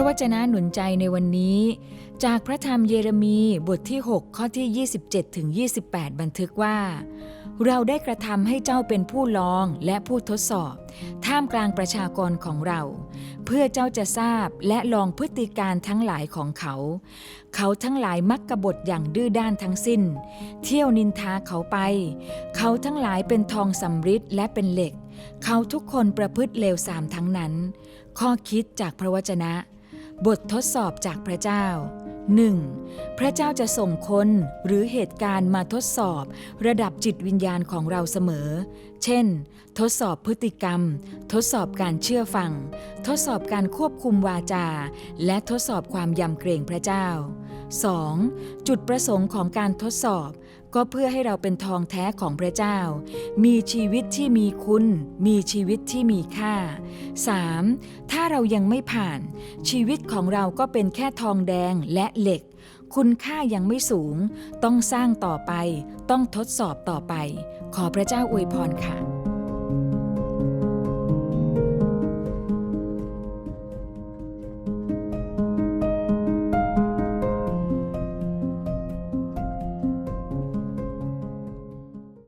ระวจนะหนุนใจในวันนี้ จากพระธรรมเยเรมีบทที่ 6 ข้อที่ 27ถึง28 บันทึกว่า เราได้กระทำให้เจ้าเป็นผู้ลองและผู้ทดสอบ ท่ามกลางประชากรของเรา เพื่อเจ้าจะทราบและลองพฤติการทั้งหลายของเขา เขาทั้งหลายมักกบฏอย่างดื้อด้านทั้งสิ้น เที่ยวนินทาเขาไป เขาทั้งหลายเป็นทองสำริดและเป็นเหล็ก เขาทุกคนประพฤติเลวทรามทั้งนั้น ข้อคิดจากพระวจนะ บททดสอบจากพระเจ้า 1. พระเจ้าจะส่งคนหรือเหตุการณ์มาทดสอบ ระดับจิตวิญญาณของเราเสมอ เช่น ทดสอบพฤติกรรม ทดสอบการเชื่อฟัง ทดสอบการควบคุมวาจา และทดสอบความยำเกรงพระเจ้า 2. จุดประสงค์ของการทดสอบ ก็เพื่อให้เราเป็นทองแท้ของพระเจ้า มีชีวิตที่มีคุณ มีชีวิตที่มีค่า 3. ถ้าเรายังไม่ผ่าน ชีวิตของเราก็เป็นแค่ทองแดงและเหล็ก คุณค่ายังไม่สูง ต้องสร้างต่อไป ต้องทดสอบต่อไป ขอพระเจ้าอวยพรค่ะ